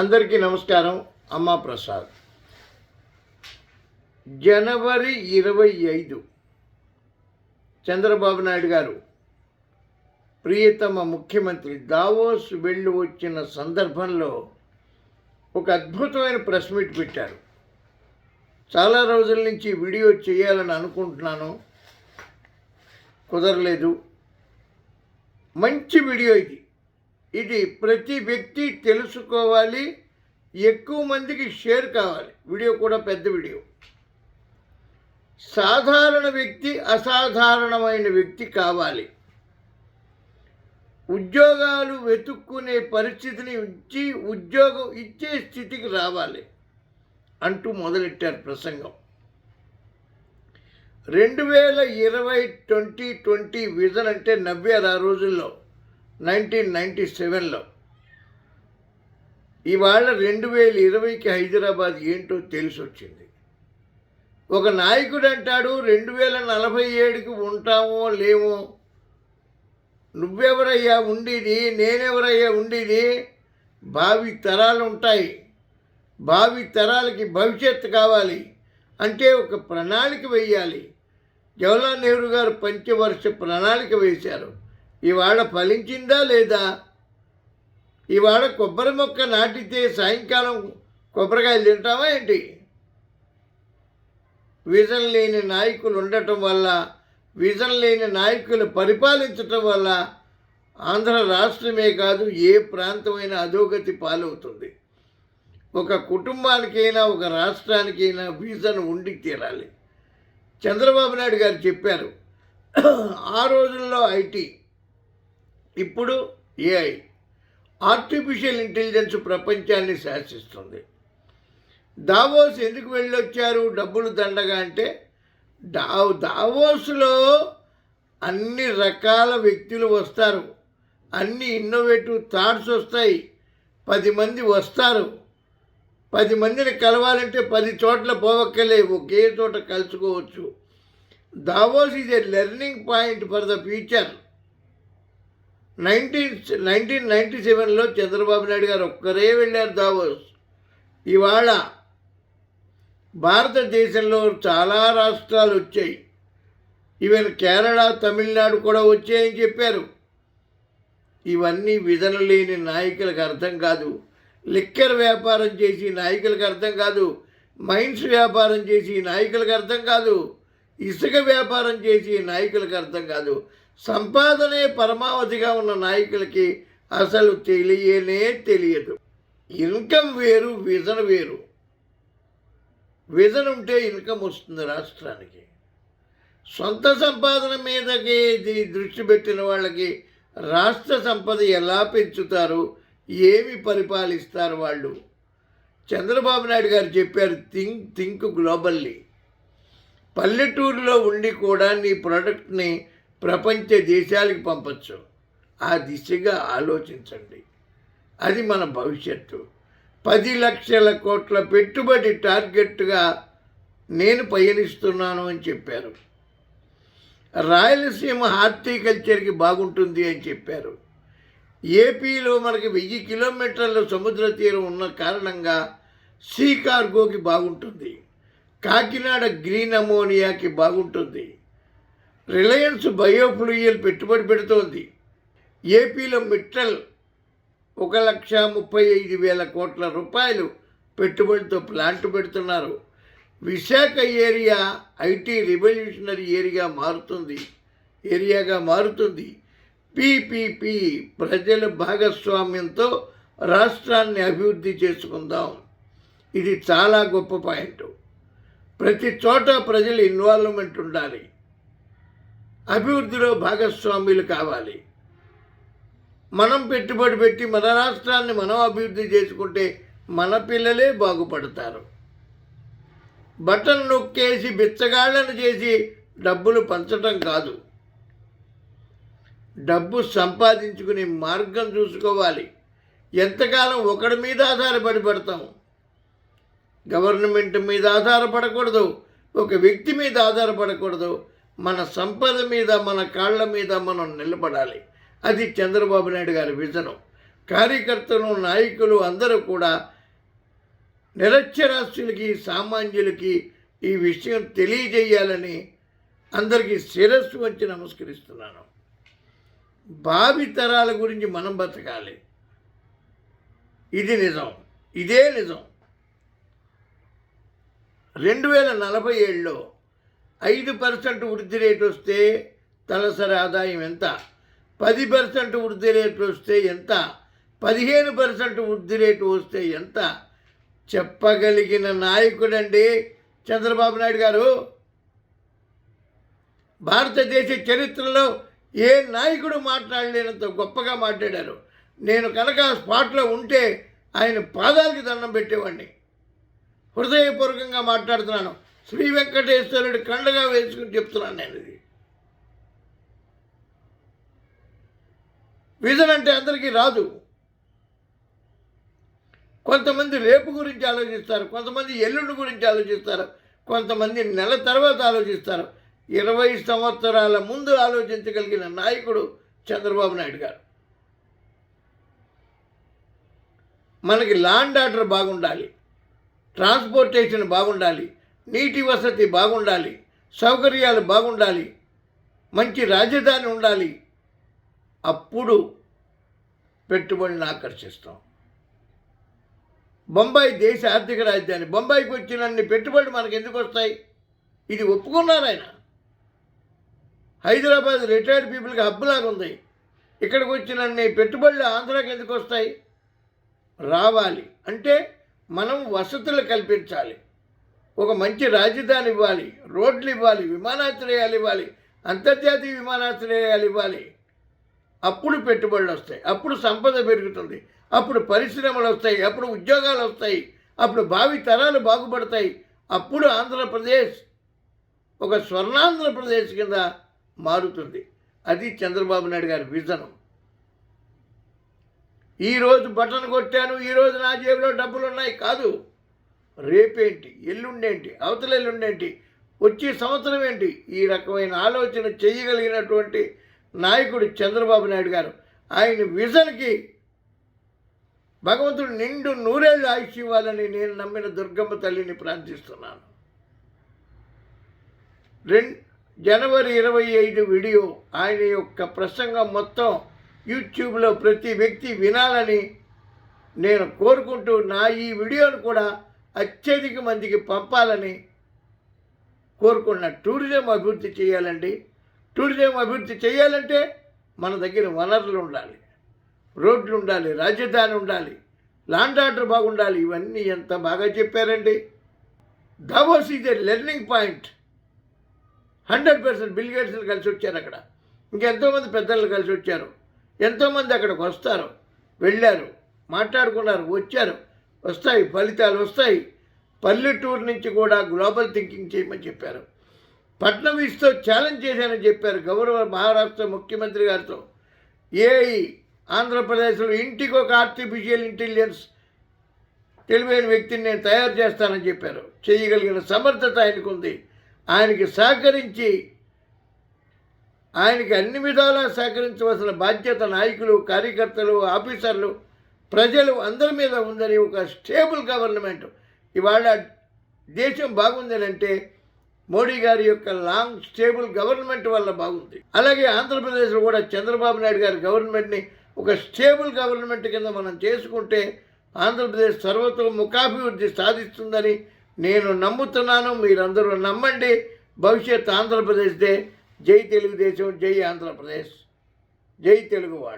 అందరికీ నమస్కారం. అమ్మా ప్రసాద్. జనవరి ఇరవై ఐదు చంద్రబాబు నాయుడు గారు ప్రియతమ ముఖ్యమంత్రి దావోస్ వెళ్ళి వచ్చిన సందర్భంలో ఒక అద్భుతమైన ప్రెస్ మీట్ పెట్టారు. చాలా రోజుల నుంచి వీడియో చేయాలని అనుకుంటున్నాను. కుదరలేదు. మంచి వీడియో ఇది. ఇది ప్రతి వ్యక్తి తెలుసుకోవాలి ఎక్కువ మందికి షేర్ కావాలి. వీడియో కూడా పెద్ద వీడియో. సాధారణ వ్యక్తి అసాధారణమైన వ్యక్తి కావాలి. ఉద్యోగాలు వెతుక్కునే పరిస్థితిని ఇచ్చి ఉద్యోగం ఇచ్చే స్థితికి రావాలి అంటూ మొదలెట్టారు ప్రసంగం. రెండు వేల ఇరవై ట్వంటీ ట్వంటీ విజన్ అంటే నవ్వారు ఆ రోజుల్లో. నైన్టీన్ నైంటీ సెవెన్లో. ఇవాళ రెండు వేల ఇరవైకి హైదరాబాద్ ఏంటో తెలిసి వచ్చింది ఒక నాయకుడు అంటాడు రెండు వేల నలభై ఏడుకి ఉంటామో లేమో. నువ్వెవరయ్యా ఉండేది నేనెవరయ్యా ఉండేది? భావి తరాలు ఉంటాయి. భావి తరాలకి భవిష్యత్తు కావాలి అంటే ఒక ప్రణాళిక వేయాలి. జవహర్లాల్ నెహ్రూ గారు పంచవర్ష ప్రణాళిక వేశారు. ఇవాళ ఫలించిందా లేదా? ఇవాళ కొబ్బరి మొక్క నాటితే సాయంకాలం కొబ్బరికాయలు తింటామా ఏంటి? విజన్ లేని నాయకులు ఉండటం వల్ల విజన్ లేని నాయకులు పరిపాలించటం వల్ల ఆంధ్ర రాష్ట్రమే కాదు ఏ ప్రాంతమైనా అధోగతి పాలవుతుంది. ఒక కుటుంబానికైనా ఒక రాష్ట్రానికైనా విజన్ ఉండి తీరాలి. చంద్రబాబు నాయుడు గారు చెప్పారు ఆ రోజుల్లో ఐటీ ఇప్పుడు ఏఐ ఆర్టిఫిషియల్ ఇంటెలిజెన్స్ ప్రపంచాన్ని శాసిస్తుంది. దావోస్ ఎందుకు వెళ్ళొచ్చారు? డబ్బులు దండగా అంటే డా దావోస్లో అన్ని రకాల వ్యక్తులు వస్తారు. అన్ని ఇన్నోవేటివ్ థాట్స్ వస్తాయి. పది మంది వస్తారు. పది మందిని కలవాలంటే పది చోట్ల పోవక్కలే ఒకే చోట కలుసుకోవచ్చు. Davos is a learning point for the future nineteen nineteen ninety సెవెన్లో చంద్రబాబు నాయుడు గారు ఒక్కరే వెళ్ళారు దావోస్. ఇవాళ భారతదేశంలో చాలా రాష్ట్రాలు వచ్చాయి. ఈవెన్ కేరళ తమిళనాడు కూడా వచ్చాయని చెప్పారు. ఇవన్నీ విధులు లేని నాయకులకు అర్థం కాదు. లిక్కర్ వ్యాపారం చేసి నాయకులకు అర్థం కాదు. మైన్స్ వ్యాపారం చేసి నాయకులకు అర్థం కాదు. ఇసుక వ్యాపారం చేసి నాయకులకు అర్థం కాదు. సంపాదనే పరమావధిగా ఉన్న నాయకులకి అసలు తెలియనే తెలియదు. ఇన్కమ్ వేరు విజన్ వేరు. విజన్ ఉంటే ఇన్కమ్ వస్తుంది రాష్ట్రానికి. సొంత సంపాదన మీదకి ఇది దృష్టి పెట్టిన వాళ్ళకి రాష్ట్ర సంపద ఎలా పెంచుతారు ఏమి పరిపాలిస్తారు వాళ్ళు? చంద్రబాబు నాయుడు గారు చెప్పారు థింక్ థింక్ గ్లోబల్లీ పల్లెటూరులో ఉండి కూడా నీ ప్రోడక్ట్ని ప్రపంచ దేశాలకు పంపచ్చు. ఆ దిశగా ఆలోచించండి. అది మన భవిష్యత్తు. పది లక్షల కోట్ల పెట్టుబడి టార్గెట్గా నేను పయనిస్తున్నాను అని చెప్పారు. రాయలసీమ హార్టికల్చర్కి బాగుంటుంది అని చెప్పారు. ఏపీలో మనకి వెయ్యి కిలోమీటర్ల సముద్ర తీరం ఉన్న కారణంగా సీ కార్గోకి బాగుంటుంది. కాకినాడ గ్రీన్ అమోనియాకి బాగుంటుంది. రిలయన్స్ బయోఫ్లూయల్ పెట్టుబడి పెడుతోంది. ఏపీలో మిట్టల్ ఒక లక్ష ముప్పై ఐదు వేల కోట్ల రూపాయలు పెట్టుబడితో ప్లాంట్ పెడుతున్నారు. Visakha area IT revolutionary area మారుతుంది. ఏరియాగా మారుతుంది. పీపీపీ ప్రజల భాగస్వామ్యంతో రాష్ట్రాన్ని అభివృద్ధి చేసుకుందాం. ఇది చాలా గొప్ప పాయింట్. ప్రతి చోట ప్రజల ఇన్వాల్వ్మెంట్ ఉండాలి. అభివృద్ధిలో భాగస్వాములు కావాలి. మనం పెట్టుబడి పెట్టి మన రాష్ట్రాన్ని మనం అభివృద్ధి చేసుకుంటే మన పిల్లలే బాగుపడతారు. బటన్ నొక్కేసి బిచ్చగాళ్ళను చేసి డబ్బులు పంచటం కాదు. డబ్బు సంపాదించుకునే మార్గం చూసుకోవాలి. ఎంతకాలం ఒకడి మీద ఆధారపడి పడతాం? గవర్నమెంట్ మీద ఆధారపడకూడదు. ఒక వ్యక్తి మీద ఆధారపడకూడదు. మన సంపద మీద మన కాళ్ళ మీద మనం నిలబడాలి. అది చంద్రబాబు నాయుడు గారి విజనం. కార్యకర్తలు నాయకులు అందరూ కూడా నిరక్షరాస్యులకి సామాన్యులకి ఈ విషయం తెలియజేయాలని అందరికీ శిరస్సు వచ్చి నమస్కరిస్తున్నాను. భావి తరాల గురించి మనం బతకాలి. ఇది నిజం. ఇదే నిజం. రెండు వేల నలభై ఏడులో ఐదు పర్సెంట్ వృద్ధి రేటు వస్తే తలసరి ఆదాయం ఎంత? పది పర్సెంట్ వృద్ధి రేటు వస్తే ఎంత? పదిహేను పర్సెంట్ వృద్ధి రేటు వస్తే ఎంత? చెప్పగలిగిన నాయకుడండి చంద్రబాబు నాయుడు గారు. భారతదేశ చరిత్రలో ఏ నాయకుడు మాట్లాడలేనంత గొప్పగా మాట్లాడారు. నేను కనుక స్పాట్లో ఉంటే ఆయన పాదాలకి దండం పెట్టేవాడిని. హృదయపూర్వకంగా మాట్లాడుతున్నాను. శ్రీ వెంకటేశ్వరుడు కండగా వేసుకుని చెప్తున్నాను నేను ఇది. విజన్ అంటే అందరికీ రాదు. కొంతమంది రేపు గురించి ఆలోచిస్తారు కొంతమంది ఎల్లుండి గురించి ఆలోచిస్తారు కొంతమంది నెల తర్వాత ఆలోచిస్తారు. ఇరవై సంవత్సరాల ముందు ఆలోచించగలిగిన నాయకుడు చంద్రబాబు నాయుడు గారు. మనకి లాండ్ ఆర్డర్ బాగుండాలి ట్రాన్స్పోర్టేషన్ బాగుండాలి నీటి వసతి బాగుండాలి సౌకర్యాలు బాగుండాలి మంచి రాజధాని ఉండాలి. అప్పుడు పెట్టుబడిని ఆకర్షిస్తాం బొంబాయి దేశ ఆర్థిక రాజధాని బొంబాయికి వచ్చినన్ని పెట్టుబడులు మనకు ఎందుకు వస్తాయి ఇది ఒప్పుకున్నారు ఆయన. హైదరాబాద్ రిటైర్డ్ పీపుల్కి హబ్బులాగా ఉంది. ఇక్కడికి వచ్చినన్ని పెట్టుబడులు ఆంధ్రాకి ఎందుకు వస్తాయి రావాలి. అంటే మనం వసతులు కల్పించాలి. ఒక మంచి రాజధాని ఇవ్వాలి రోడ్లు ఇవ్వాలి విమానాశ్రయాలు ఇవ్వాలి అంతర్జాతీయ విమానాశ్రయాలు ఇవ్వాలి. అప్పుడు పెట్టుబడులు వస్తాయి అప్పుడు సంపద పెరుగుతుంది అప్పుడు పరిశ్రమలు వస్తాయి అప్పుడు ఉద్యోగాలు వస్తాయి అప్పుడు భావి తరాలు బాగుపడతాయి. అప్పుడు ఆంధ్రప్రదేశ్ ఒక స్వర్ణాంధ్రప్రదేశ్ కింద మారుతుంది. అది చంద్రబాబు నాయుడు గారి విజనం. ఈరోజు బటన్ కొట్టాను ఈరోజు నా జేబులో డబ్బులు ఉన్నాయి కాదు. రేపేంటి? ఎల్లుండేంటి? అవతల ఎల్లుండేంటి? వచ్చే సంవత్సరం ఏంటి? ఈ రకమైన ఆలోచన చేయగలిగినటువంటి నాయకుడు చంద్రబాబు నాయుడు గారు. ఆయన విజన్కి భగవంతుడు నిండు నూరేళ్ళు ఆయుష్ ఇవ్వాలని నేను నమ్మిన దుర్గమ్మ తల్లిని ప్రార్థిస్తున్నాను. రెండు జనవరి ఇరవై ఐదు వీడియో ఆయన యొక్క ప్రసంగం మొత్తం యూట్యూబ్లో ప్రతి వ్యక్తి వినాలని నేను కోరుకుంటూ నా ఈ వీడియోను కూడా అత్యధిక మందికి పంపాలని కోరుకున్న టూరిజం అభివృద్ధి చేయాలండి. టూరిజం అభివృద్ధి చేయాలంటే మన దగ్గర వనరులు ఉండాలి. రోడ్లు ఉండాలి రాజధాని ఉండాలి లాండ్ ఆర్డర్ బాగుండాలి ఇవన్నీ ఎంత బాగా చెప్పారండి. Davos is a learning point. Hundred percent Bill గేట్స్ని కలిసి వచ్చారు అక్కడ. ఇంకెంతోమంది పెద్దలు కలిసి వచ్చారు. ఎంతోమంది అక్కడికి వస్తారు వెళ్ళారు మాట్లాడుకున్నారు వచ్చారు. వస్తాయి ఫలితాలు వస్తాయి. పల్లెటూరు నుంచి కూడా గ్లోబల్ థింకింగ్ చేయమని చెప్పారు. ఫడ్నవీస్తో ఛాలెంజ్ చేశానని చెప్పారు గౌరవ మహారాష్ట్ర ముఖ్యమంత్రి గారితో. ఏఐ ఆంధ్రప్రదేశ్లో ఇంటికి ఒక ఆర్టిఫిషియల్ ఇంటెలిజెన్స్ తెలివైన వ్యక్తిని నేను తయారు చేస్తానని చెప్పారు. చేయగలిగిన సమర్థత ఆయనకు ఉంది ఆయనకి సహకరించి ఆయనకి అన్ని విధాలా సహకరించవలసిన బాధ్యత నాయకులు కార్యకర్తలు ఆఫీసర్లు ప్రజలు అందరి మీద ఉందని ఒక స్టేబుల్ గవర్నమెంట్. ఇవాళ దేశం బాగుందని అంటే మోడీ గారి యొక్క లాంగ్ స్టేబుల్ గవర్నమెంట్ వల్ల బాగుంది. అలాగే ఆంధ్రప్రదేశ్లో కూడా చంద్రబాబు నాయుడు గారి గవర్నమెంట్ని ఒక స్టేబుల్ గవర్నమెంట్ కింద మనం చేసుకుంటే ఆంధ్రప్రదేశ్ సర్వతోముఖాభివృద్ధి సాధిస్తుందని నేను నమ్ముతున్నాను. మీరందరూ నమ్మండి. భవిష్యత్ ఆంధ్రప్రదేశ్దే. జై తెలుగుదేశం జై ఆంధ్రప్రదేశ్. జై తెలుగువాడు.